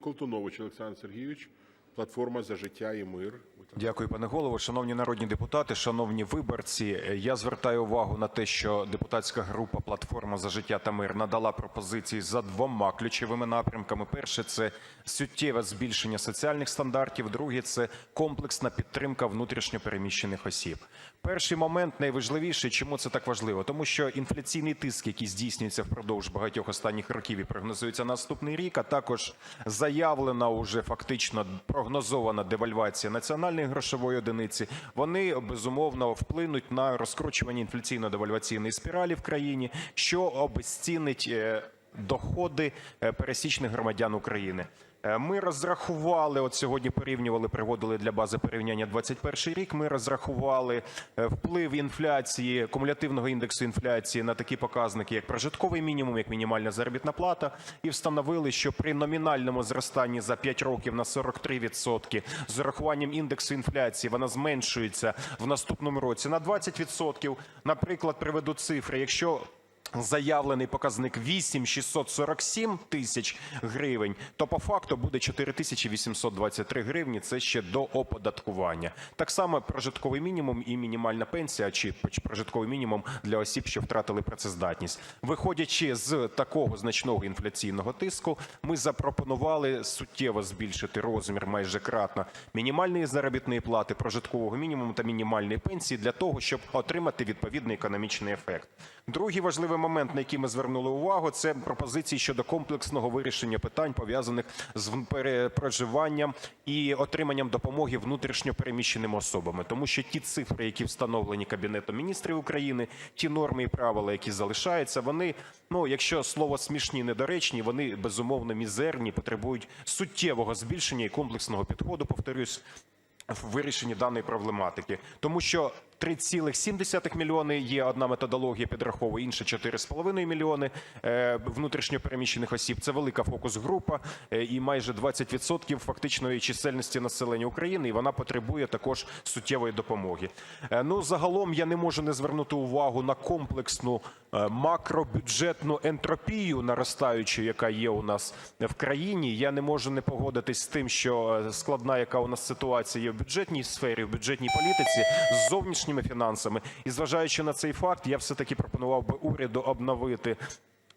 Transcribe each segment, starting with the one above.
Колтунович Олександр Сергійович, платформа за життя і мир. Дякую, пане голово. Шановні народні депутати, шановні виборці. Я звертаю увагу на те, що депутатська група Платформа за життя та мир надала пропозиції за двома ключовими напрямками. Перше це суттєве збільшення соціальних стандартів. Друге це комплексна підтримка внутрішньо переміщених осіб. Перший момент найважливіший. Чому це так важливо? Тому що інфляційний тиск, який здійснюється впродовж багатьох останніх років і прогнозується наступний рік, а також заявлена уже фактично прогнозована девальвація національної грошової одиниці, вони безумовно вплинуть на розкручування інфляційно-девальваційної спіралі в країні, що обезцінить е, доходи е, пересічних громадян України. Е, Ми розрахували, от сьогодні порівнювали, приводили для бази порівняння 21 рік. Ми розрахували е, вплив інфляції, кумулятивного індексу інфляції на такі показники, як прожитковий мінімум, як мінімальна заробітна плата, і встановили, що при номінальному зростанні за 5 років на 43% з урахуванням індексу інфляції вона зменшується в наступному році на 20%. Наприклад, приведу цифри. Якщо заявлений показник 8647 тисяч гривень, то по факту буде 4823 гривні. Це ще до оподаткування. Так само прожитковий мінімум і мінімальна пенсія, чи прожитковий мінімум для осіб, що втратили працездатність. Виходячи з такого значного інфляційного тиску, ми запропонували суттєво збільшити розмір майже кратно мінімальної заробітної плати, прожиткового мінімуму та мінімальної пенсії для того, щоб отримати відповідний економічний ефект. Другий важливий момент, на який ми звернули увагу, це пропозиції щодо комплексного вирішення питань пов'язаних з проживанням і отриманням допомоги внутрішньо переміщеним особами, тому що ті цифри, які встановлені Кабінетом міністрів України, ті норми і правила, які залишаються, вони, ну якщо слово смішні недоречні, вони безумовно мізерні, потребують суттєвого збільшення і комплексного підходу. Повторюсь, в вирішенні даної проблематики, тому що 3,7 мільйони є одна методологія підраховує, інша 4,5 мільйони е, внутрішньо переміщених осіб. Це велика фокус-група е, і майже 20% фактичної чисельності населення України, і вона потребує також суттєвої допомоги. Е, Ну загалом я не можу не звернути увагу на комплексну макробюджетну ентропію наростаючу, яка є у нас в країні. Я не можу не погодитись з тим, що складна, яка у нас ситуація є в бюджетній сфері, в бюджетній політиці з зовнішніми фінансами. І зважаючи на цей факт, я все таки пропонував би уряду обновити.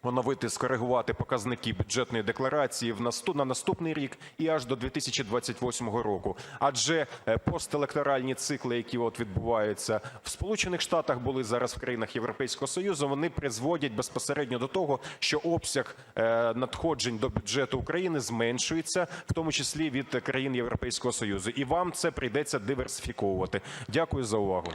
Оновити, скоригувати показники бюджетної декларації в наступ, на наступний рік і аж до 2028 року. Адже е, постелекторальні цикли, які от відбуваються в Сполучених Штатах, були зараз в країнах Європейського Союзу, вони призводять безпосередньо до того, що обсяг е, надходжень до бюджету України зменшується, в тому числі від країн Європейського Союзу. І вам це прийдеться диверсифіковувати. Дякую за увагу.